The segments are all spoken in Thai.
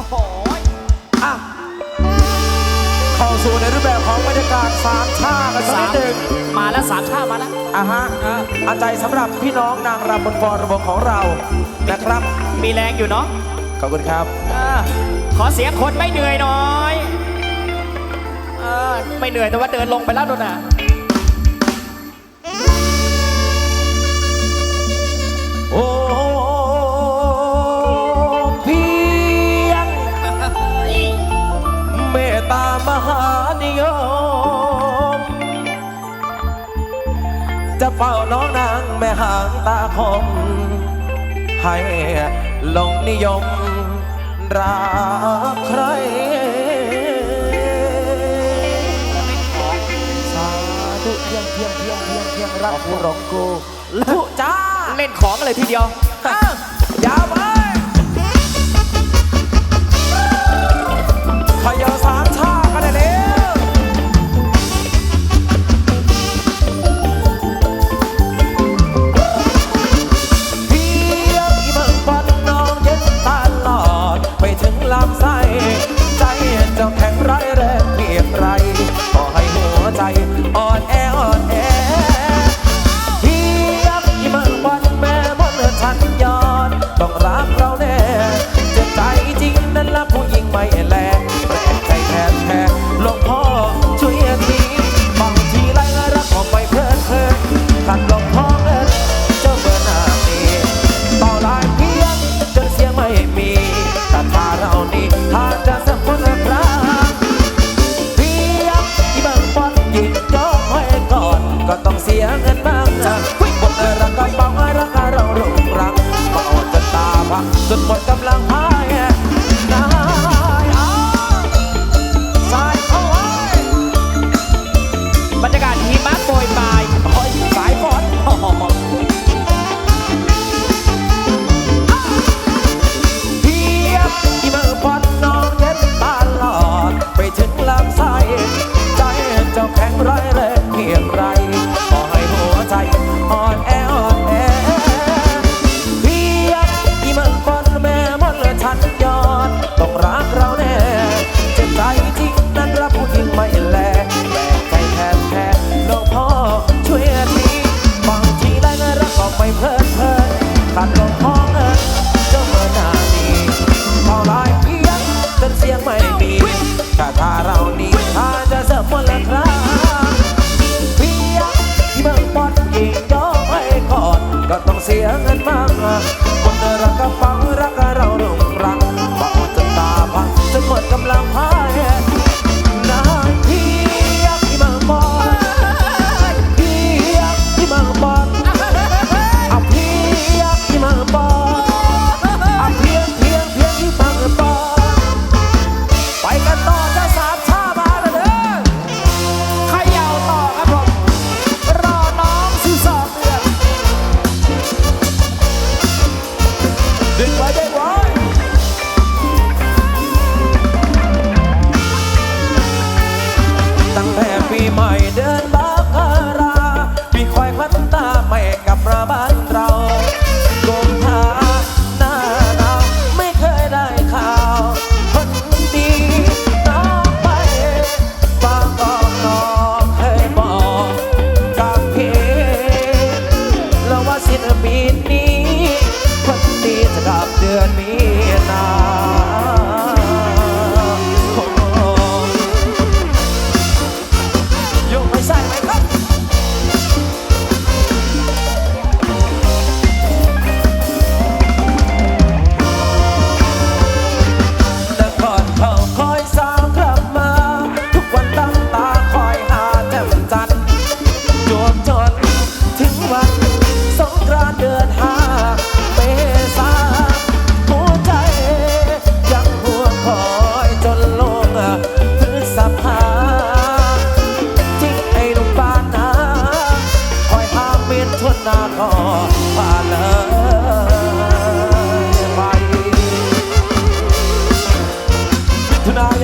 ข่ะเสู่ในรูปแบบของบรรยากาศสามชาติกันสักนิดหนึ่งมาแล้วสามชาติมาแล้วอะฮะอาใจสำหรับพี่น้องนางรำบนฟอระบบของเรานะครับ มีแรงอยู่เนาะขอบคุณครับขอเสียคนไม่เหนื่อยน้อยไม่เหนื่อยแต่ว่าเดินลงไปแล้วโดนอะ มหานิยม จะเป่าน้องนางแม่หางตาคม ให้ลงนิยมรักใครสาธุเพียงเพียงเพียงเพียงเพียงรักกูหลงกูลุจ้าเล่นของอะไรทีเดียวอย่าไป ขยอสาร จะแข็งร้ายแรงเพียงไรขอให้หัวใจ the by เสียเงินมากคนเดินรักกับฟัง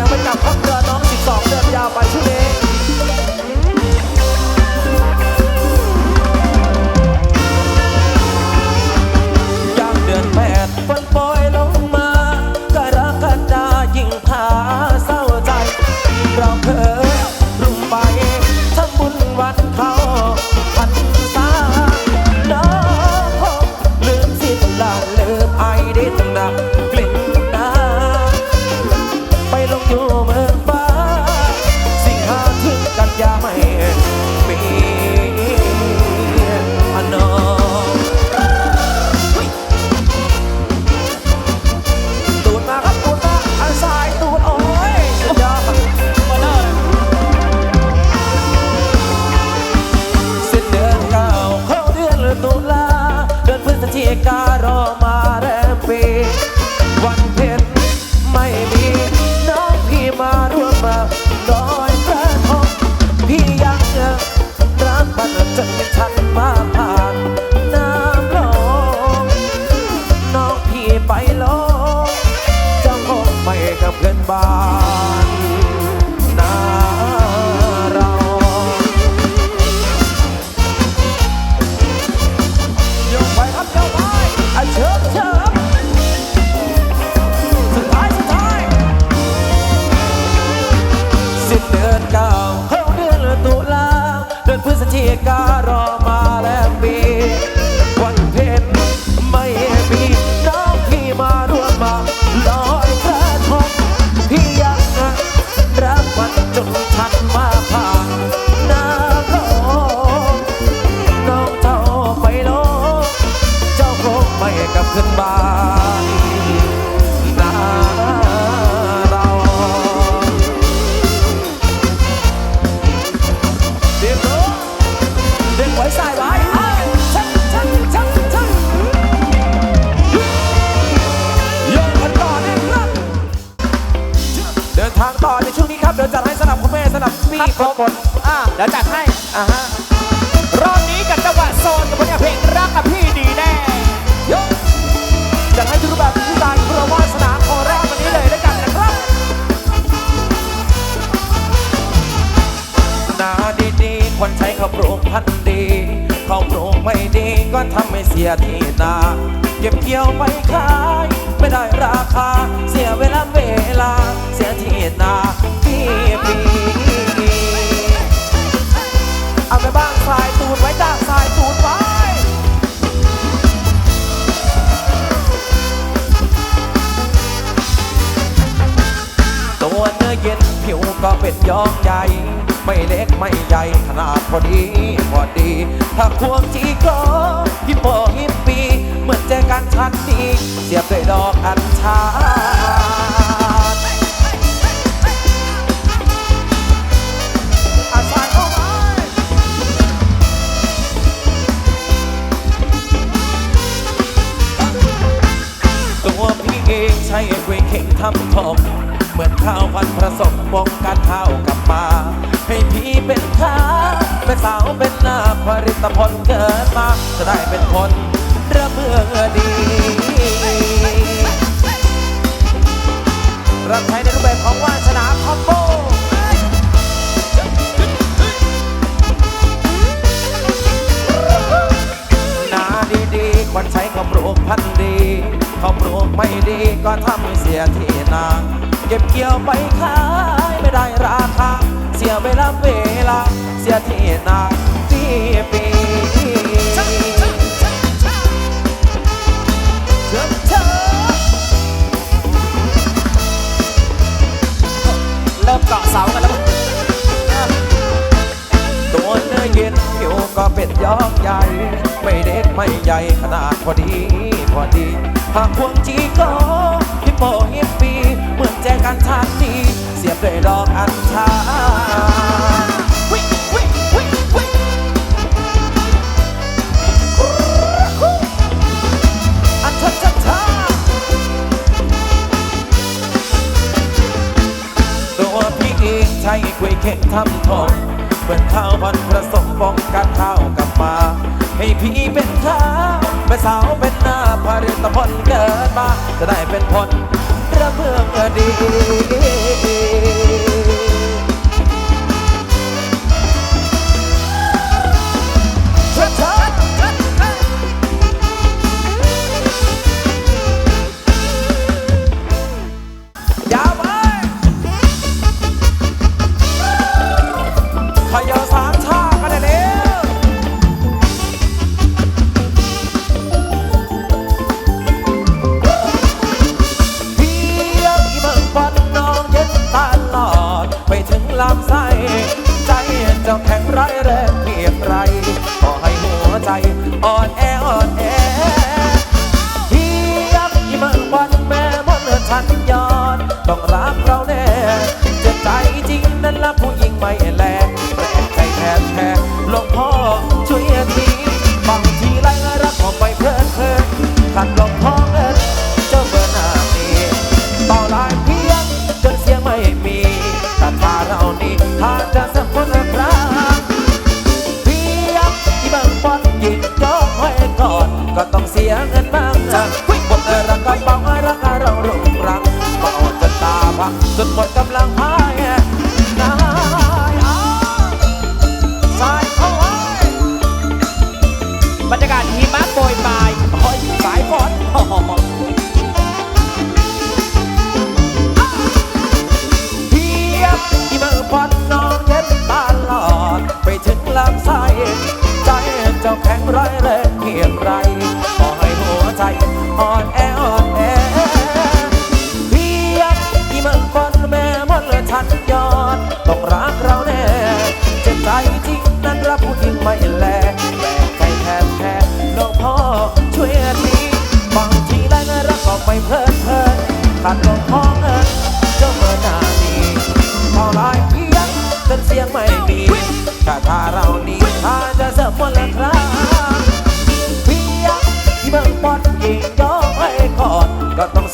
ไประจำครอบเรัวน้อง 12 เดือนยาวไปชุดนี้ ขึ้นบ้านนาเราเรียกรู้เรียกไว้สายไว้เอ้ยชักชักชักชักโยกกันต่อนะครับเดินทางต่อในช่วงนี้ครับ เดี๋ยวจัดให้สนับคุณแม่สนับพี่ครับครบหมดอะเดี๋ยวจัดให้อะฮะ สียที่นาเก็บเกี่ยวไปขาย ไม่ได้ราคา เสียเวลาเวลา เสียที่นาพี่ปีเอาไปบ้างสายตูนไว้จ้างสายตูนไว้ตัวเนื้อเย็นผิวก็เป็นยองใหญ่ ไม่เล็กไม่ใหญ่ขนาดพอดีพอดี ถ้าควงจีก็ฮิปโปฮิปปีเหมือนแจกันชักดีเสียบด้วยดอกอัญชันอาศัยเข้ามาตัวพี่เองใช้กล้ยเข่งทำทองเหมือนข้าวพันผสมวงการข้าวกลับมา ให้พี่เป็นข้าเป็นสาวเป็นหน้าผลิตผลเกิดมา จะได้เป็นคนระเบือดี รับใช้ในรูปแบบของวาสนาคอมโบนาดีๆควรใช้ข้าวปลูกพันดีข้าวปลูกไม่ดีก็ทำให้เสียที่นาเก็บเกี่ยวไปขายไม่ได้ราคา เสียเวลาเวลาเสียที่นาที่ปีำทองเปิดข้าวพันผสมฟองกันข้าวกลับมา ให้พี่เป็นข้าวเป็นสาวเป็นหน้าพริตผลเกิดมาจะได้เป็นผลระเบืองดี ลำไส้ใจเจ้าแข็งร้ายแรงเพียงไรขอให้หัวใจอ่อนแออ่อนแอทียบอีเมือวันแม่มนฉันยอดต้องรักเราแน่เจะใจจริงนั้นละผู้หญิงไม่แล เสียเงินบ้าง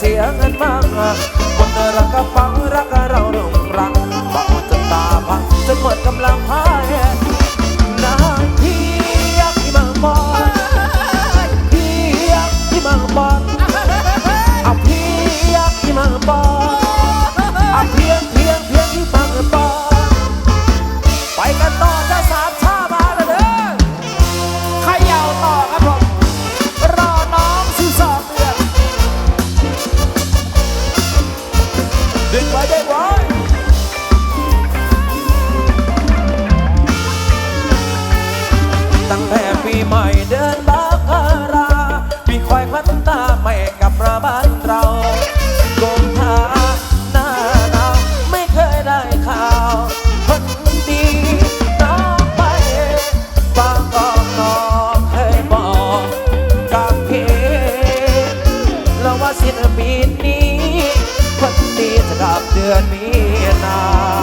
เสียเงินมากคนเดิรักกระา บเดือนมีนา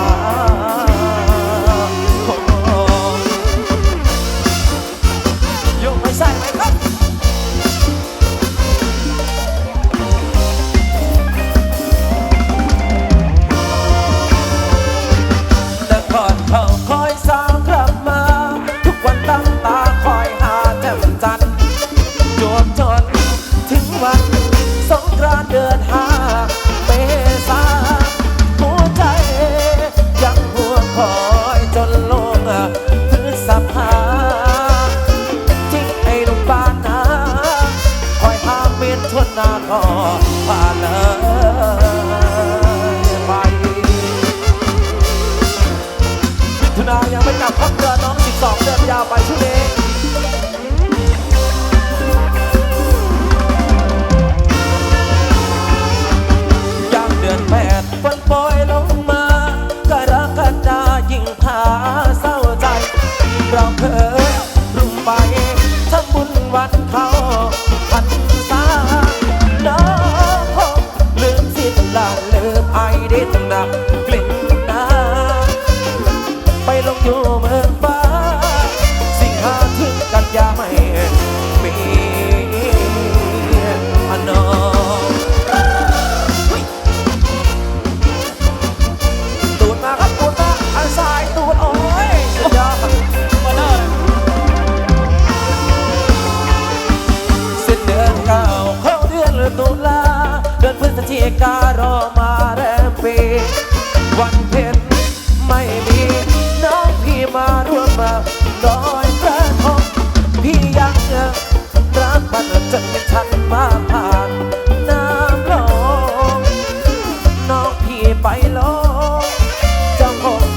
ก็าเลยไปมิถุนายังไม่กลับพักเดือน้อง 12 เดือนยาวไปชุเล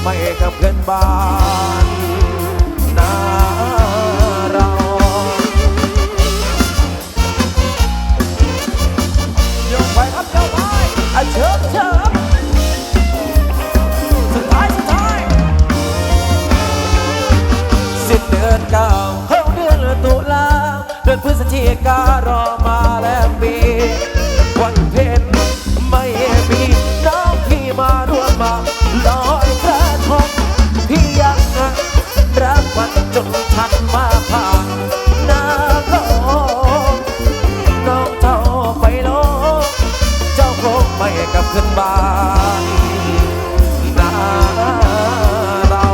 ไม่กับเพื่อนบ้านนาเรายกไปครับยกไปเชิญเชิญสุดท้ายสุดท้ายสิเดือนเก้าเขาเดือนตุลาเดือนพฤศจิกา ไม่กลับขึ้นบ้านนาเรา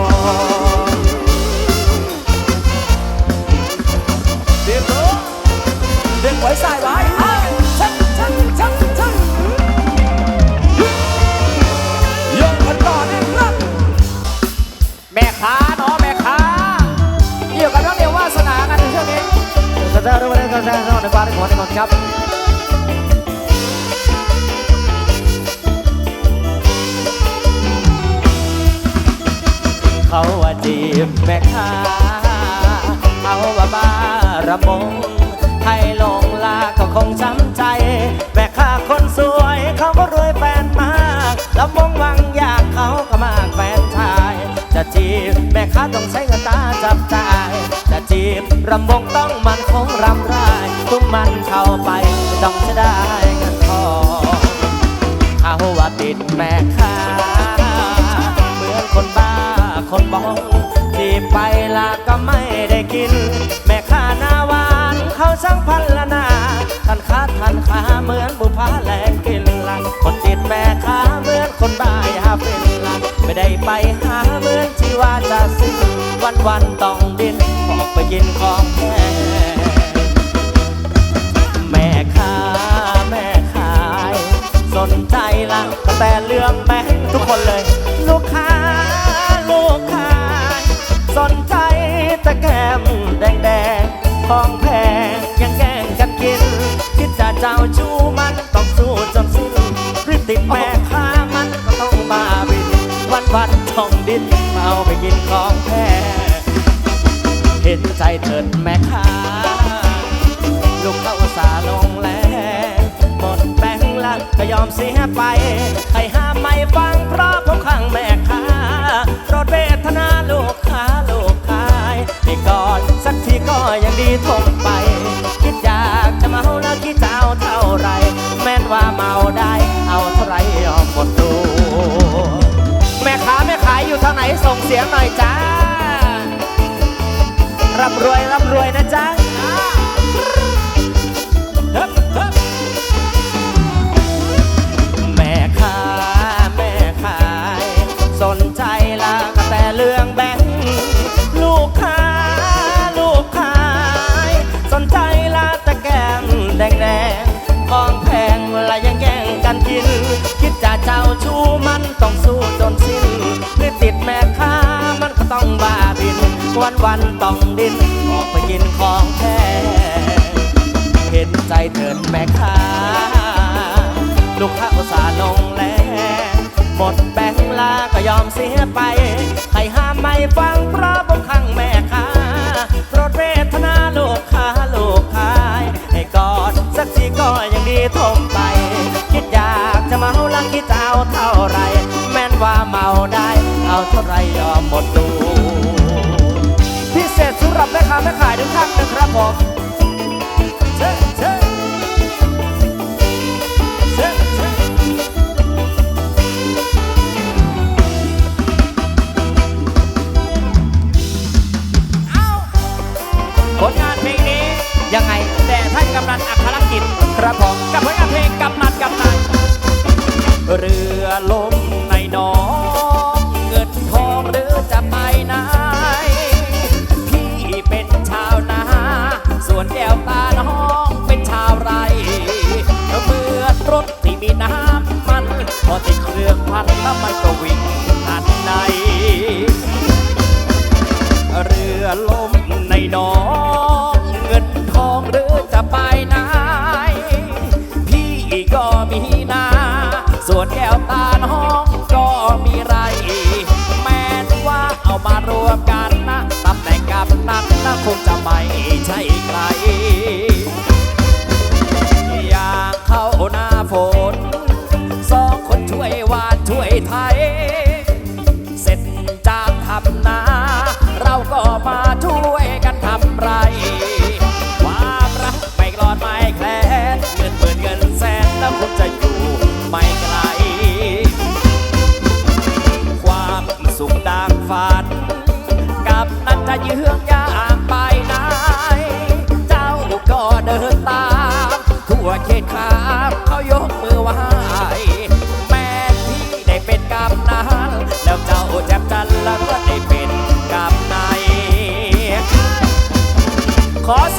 เด็กเด็กไว้สายไว้ชักชักชักชักยกมันต่อเด็กรักแม่ค้าเนาะแม่ค้าเกี่ยวกับเรื่องเดียววาสนากันในช่วงนี้สวัสดีทุกท่านสวัสดีทุกท่านในบ้านในหัวในนอนครับ เขาว่าจีบแม่ค้าเอาว่าบาระมงให้ลงลาก็คงช้ำใจ แม่ค้าคนสวยเขาก็รวยแฟนมากละมงวังอยากเขาก็มากแฟนชาย จะจีบแม่ค้าต้องใช้เงินตาจับจ่ายจะจีบรำวงต้องมันคงรำไรทุ่มมันเข้าไปต้องจะได้เงินทองเขาว่าติดแม่ค้าเหมือนคนบ้า ละนาทันค้าทันขาเหมือนบุพาแลงกินละคนติดแม่ค้าเหมือนคนบ้าอย่าเป็นละไม่ได้ไปหาเหมือนที่ว่าจะซื้อวันวันๆต้องดินออกไปกินของแพงแม่ค้าแม่ขายสนใจละแต่เรื่องแบงค์ทุกคนเลย ลูกค้าลูกค้าสนใจแต่แก้มแดงแดงๆของแเจ้าชู้มันต้องสู้จนสิ้นรีบติดแม่ค้ามันก็ต้องมาบิน วันวันท่องดินเอาไปกินของแพงเห็นใจเถิดแม่ค้าลูกเข้าสาลงแรงหมดแบงค์ละก็ยอมเสียไปให้ห้ามไม่ฟังเพราะ ส่งเสียงหน่อยจ้าร่ำรวยร่ำรวยนะจ๊ะแม่ค้าแม่ขาย สนใจละก็แต่เรื่องแบงค์ลูกค้าลูกขาย สนใจละแต่แก้มแดงแดงของแพงละยังแย่งกันกิน คิดจะเจ้าชู้มันต้องสู้ วันวันๆต้องดิ้นออกไปกินของแพงเห็นใจเถิดแม่ค้า ลูกค้าอุตส่าห์ลงแรงหมดแบงค์ลาก็ยอมเสียไป ใครห้ามไม่ฟังเพราะผมขังแม่ค้าโปรดเวทนาลูกค้าลูกขาย ให้กอดสักทีก็ยังดีทมไป คิดอยากจะเมาลังคิดจะเอาเท่าไร แม้นว่าเมาได้ เอาเท่าไรยอมหมดตัวำหรับแม่ค้าแม่ขายทุกท่านนะครับผม อลมในหนองเงินทองหรือจะไปไหนพี่ก็มีนา ส่วนแก้วตาน้องก็มีไร แม้ว่าเอามารวมกันนะตำแหน่งกับนักนะคงจะไม่ใช่ใคร ข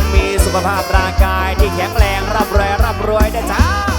ันมีสุขภาพร่างกายที่แข็งแรงร่ำรวยรับรวยได้จ้า